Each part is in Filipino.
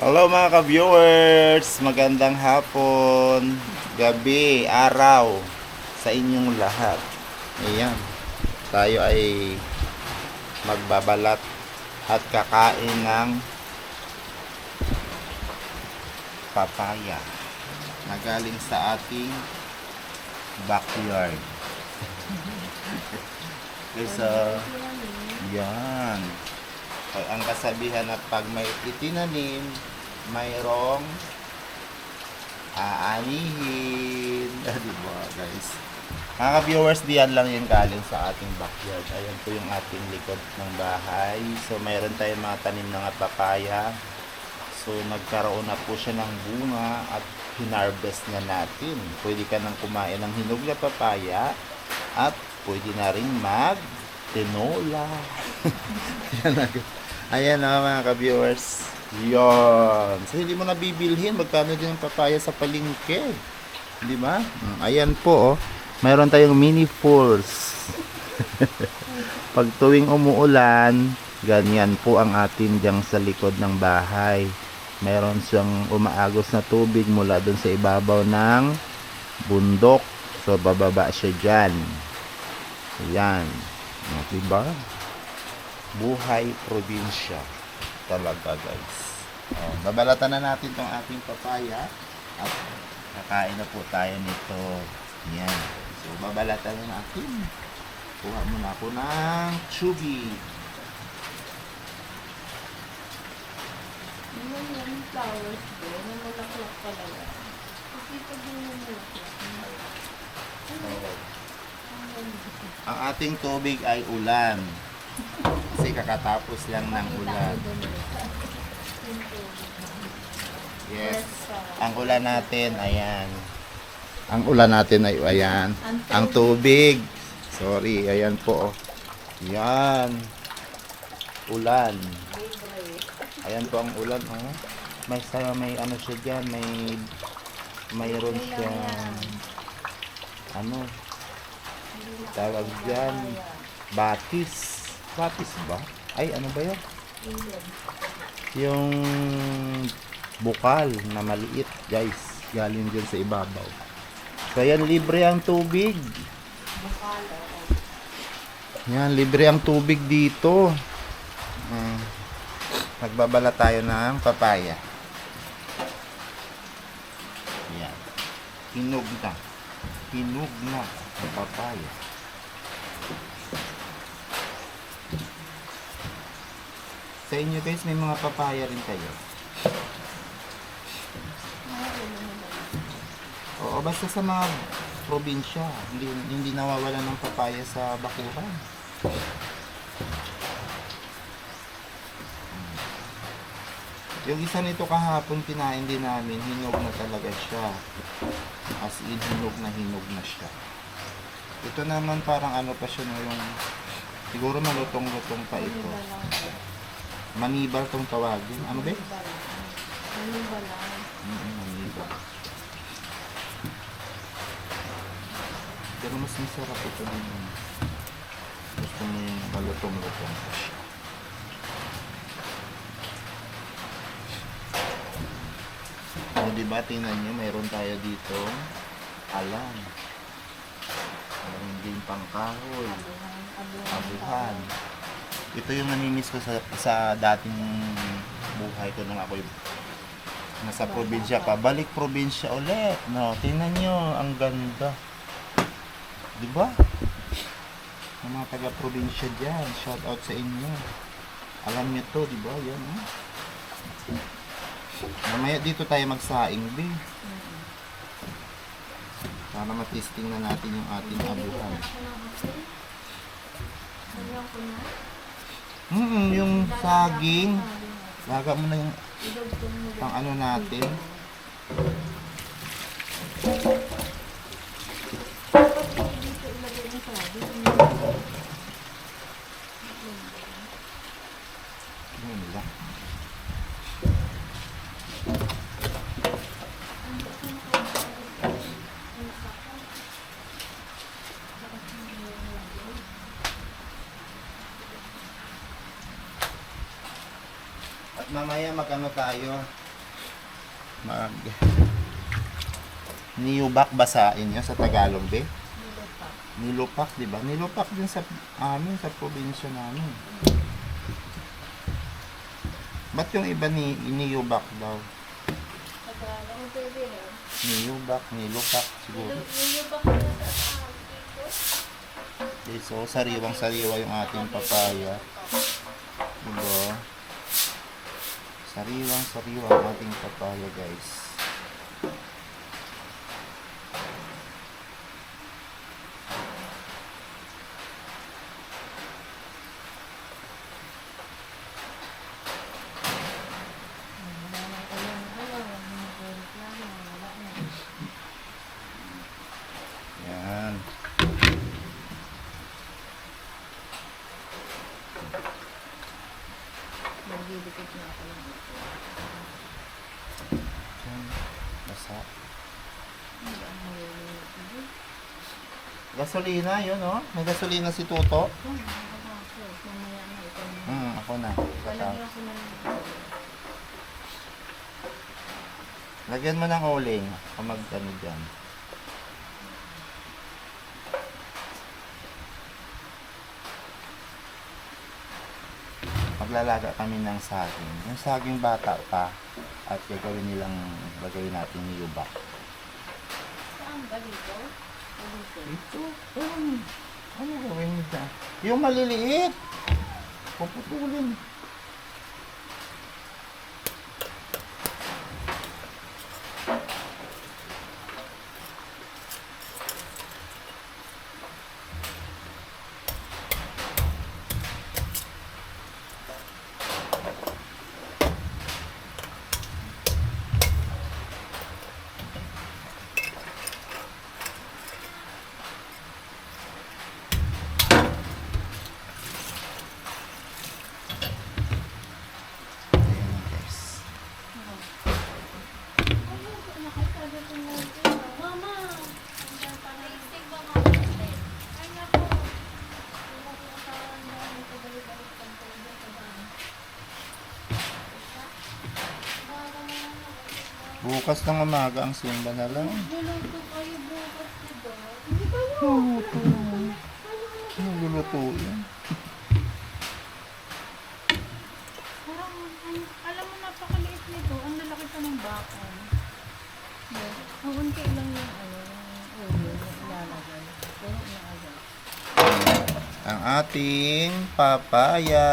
Hello mga ka-viewers! Magandang hapon, gabi, araw sa inyong lahat. Ayan, tayo ay magbabalat at kakain ng papaya na galing sa ating backyard. so, yan. Pag ang kasabihan na pag may itinanim, mayroong aanihin. di ba, guys? Mga ka-viewers, diyan lang yung galing sa ating backyard. Ayan po yung ating likod ng bahay. So, mayroon tayong mga tanim ng papaya. So, nagkaroon na po siya ng bunga at hinarvest na natin. Pwede ka nang kumain ng hinog na papaya at pwede na rin mag tinola. Ayan na mga ka-viewers. Yon. So, hindi mo na bibilhin. Magkano din ang papaya sa palengke? Di ba? Mm, Ayan po, oh. Mayroon tayong mini falls. Pag tuwing umuulan, ganyan po ang atin diyang sa likod ng bahay. Mayroon siyang umaagos na tubig mula dun sa ibabaw ng bundok. So, bababa siya dyan. Ayan. O, Diba? Buhay probinsya. Talaga, guys. O, babalatan na natin tong ating papaya. At kakain na po tayo nito. Yan. So, babalatan na natin. Kuha muna ako ng chubby. Yung yung flowers ko, na malaklak talaga. Kasi pag yung malaklak, Ang ating tubig ay ulan. Kasi kakatapos lang ng ulan. Yes. Ang ulan natin, ayan. Ang ulan natin ay ayan. Ang tubig. Sorry, ayan po. oh. Yan. Ulan. Ayan po ang ulan. Oh. May may ano siya diyan, may mayroon siya ano tawag diyan batis. Batis ba? Ay, ano ba 'yan? Yung bukal na maliit, guys. Galing dyan sa ibabaw. So, yan, libre ang tubig. Yan, libre ang tubig dito. Mm. Nagbabala tayo ng papaya. Yan. Hinog na. Hinog na ang papaya. Sa inyo guys, may mga papaya rin kayo. Oo, basta sa mga probinsya, hindi, hindi nawawala ng papaya sa bakuran. Yung isa nito kahapon kinain din namin, hinog na talaga siya. As in, hinog na hinog na siya. Ito naman parang ano pa siya no, yung siguro malutong-lutong pa ito. Manibal tong tawagin. Ano ba? Ano ba lang? Mm, manibal. Pero mas masarap ito din. Gusto mo yung malutong-lutong. O, diba, tingnan nyo, mayroon tayo dito alam. Mayroon din pangkahoy, abuhan. Ito yung namimiss ko sa, sa dating buhay ko nung ako nasa probinsya pa. Balik probinsya ulit. No, tingnan nyo, ang ganda. Di ba? Ang mga taga-probinsya dyan, shout out sa inyo. Alam nyo to, di ba? Yan, oh. Mamaya dito tayo magsaing, be. Para matisting na natin yung ating abuhan. Ano ko na? Mm, yung saging. Laga mo na yung pang ano natin. dito ilagay mo sa akin. Yun lang. At mamaya magano tayo, Mag... Niyubak basain nyo sa Tagalog, be? Nilupak. Nilupak, di ba? Nilupak din sa amin, sa probinsya namin. Ba't yung iba ni niyubak daw? Tagalog. Pwede rin. Niyubak, nilupak, siguro. Nilupak na sa. Okay, so, sariwang-sariwa yung ating papaya. Diba? Sariwang-sariwa ang ating papaya, guys. Wala na ulan. Ano, mga reklamo, wala na. Yan. Magdidikit na ako lang. Yan. Basa. Hindi ang maliliit. Hindi. Gasolina, yun, oh. May gasolina si Tuto. Hmm, ako na. Lang. Lagyan mo ng uling. Ako mag, ano dyan. Maglalaga kami ng saging. Yung saging bata pa at gagawin nilang lagay natin ni Yubak. Saan ba dito? Ito. Um, ano gawin dyan? Yung maliliit. Puputulin. Ayan guys. Mama! Bukas ng umaga ang simba na lang. Luluto kayo bukas, diba? Hindi kayo. Luluto. Ano lulutuin? Parang, ang- alam mo, napakaliit nito. Ang lalaki pa ng bakon. Yes. Ang unti lang yung ano, yung ulo na ilalagay. Pero na agad. Ang ating papaya.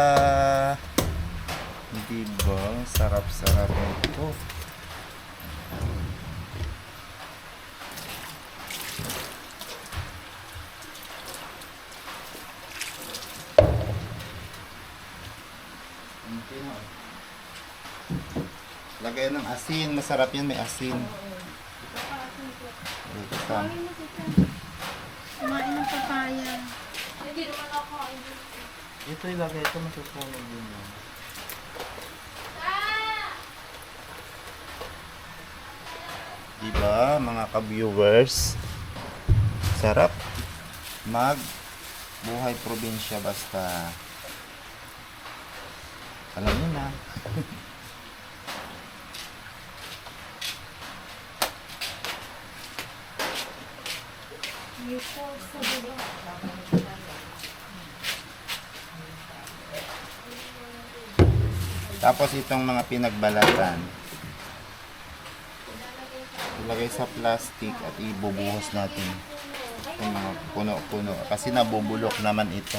Di ba? Ang Sarap-sarap nito. Konti na. Lagay ng asin. Masarap yan. May asin. Dito sa... Kumain ng papaya. Hindi naman ako Ito ilagay. Ito masusunog din yan. Diba, mga ka-viewers? Sarap mag buhay probinsya basta alam niyo na. Tapos itong mga pinagbalatan ilagay sa plastic at ibubuhos natin yung mga puno-puno kasi nabubulok naman ito.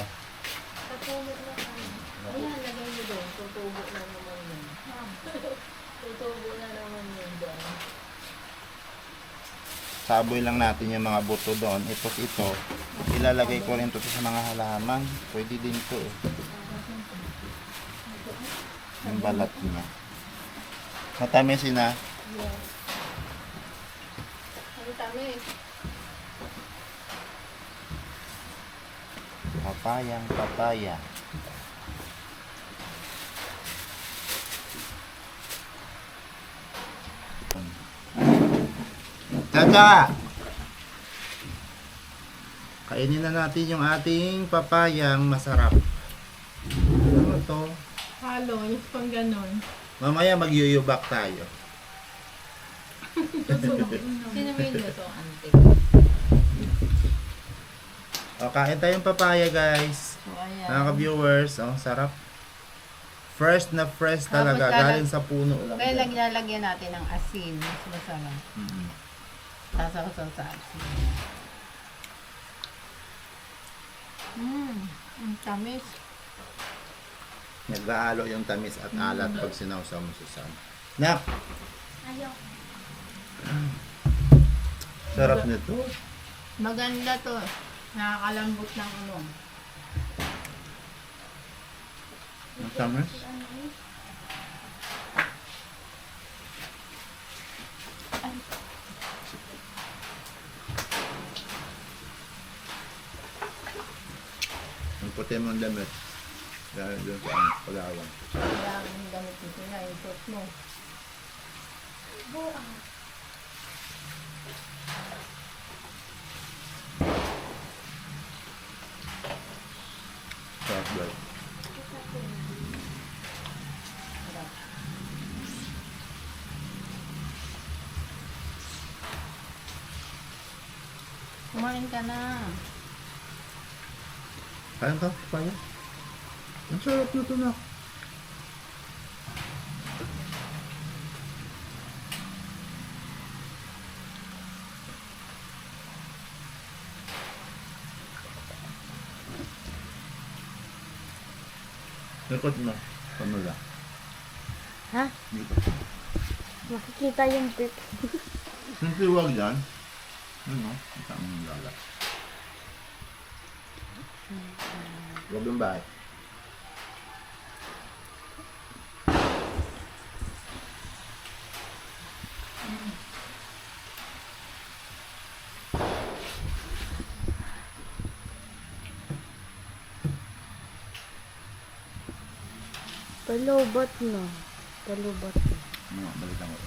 Natulog na kami. Ayan, lagay mo doon. Tutubo na naman yun. Tutubo na naman yun doon. Saboy lang natin yung mga buto doon. Ito ito. Ilalagay ko rin ito sa mga halaman. Pwede din ito eh. Yung balat niya. Matamis na. Yes. Ang tamis. Papayang papaya. Tata! Kainin na natin yung ating papayang masarap. Ano to? Halo, yung pang ganon. Mamaya magyuyubak tayo. Sino yung luto, ante? O, kain tayong papaya, guys. Ayan. Mga ka-viewers, oh, sarap. Fresh na fresh talaga. Tapos lalag- Galing sa puno lang. Kaya yan. lang lalagyan natin ng asin. Mas masarap. Mm. Sasaw-saw sa asin. Mmm, ang tamis. Nag-aalo yung tamis at alat pag sinawsaw mo sa sam. Nak! Ayaw. Sarap nito. Maganda to. Nakakalambot ng ano. Ang tamis. Puti mong damit. Dahil doon sa ang Palawan. Kaya ang gamit nito na yung suot mo. Buang. Sarap daw. Kumain ka na. Kain ka, papaya. Ang sarap nito na. Likod mo. Pamula. Ha? Dito. Makikita yung brick. Hindi huwag yan. Ano? Ang tamang lala. Huwag yung bahay. Palubot no. Palubot. Ano, balikan ko.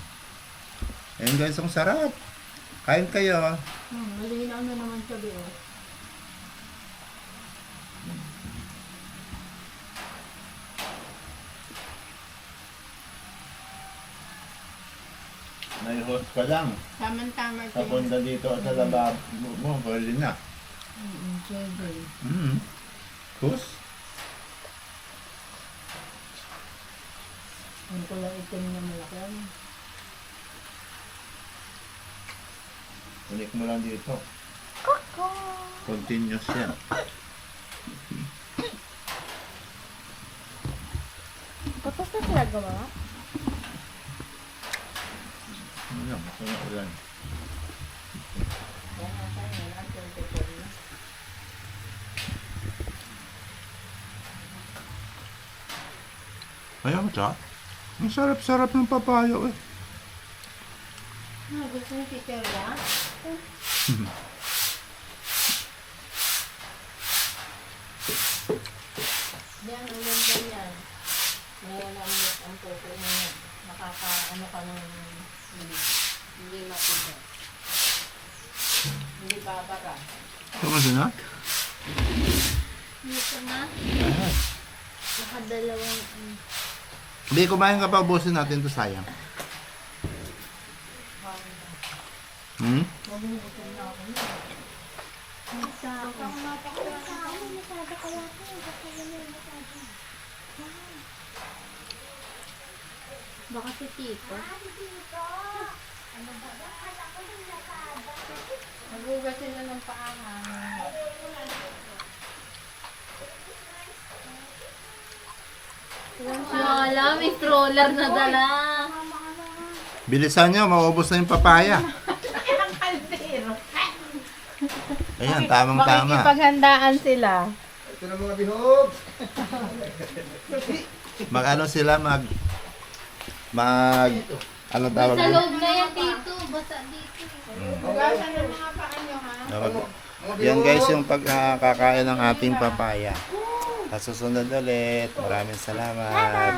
Ayun guys, ang sarap. Kain kayo. Hmm, malinaw na naman sabi oh. May host ka lang. Tama-tama bunda dito at sa lababo mo, huli na. Mm, pwede. Mm. Host? Ang kulay itim na malaki. ano? Unik mo lang dito. Koko! Continuous yan. Tapos na sila gawa? Ano lang, na ulan. Ayaw mo siya? Ang sarap-sarap ng papayo eh. Ah, gusto ni Teacher ya? Yan, ulan ba yan? Ngayon ang ang pupo niya. Nakaka, ano ka ng hindi, matigas. Hindi babara. Tama na? Dito na. Nakadalawang... um, Hindi, kumain ka pa, ubusin natin to sayang. Hmm? Na ako. Baka ganun masyado. Baka si Tito. Nagugas sila ng paangan. Wala, may stroller na dala. Bilisan nyo, maubos na yung papaya. Ang kaldero. Ayan, tamang-tama. Makikipaghandaan sila. Ito na mga bihog! mag ano sila, mag... Mag... Ano tawag? Sa yun? loob na yan, Tito. Basa dito. Hugasan ng mga paa nyo, ha? Tawag. Yan guys yung pagkakain ng ating papaya. Sa susunod ulit. Maraming salamat.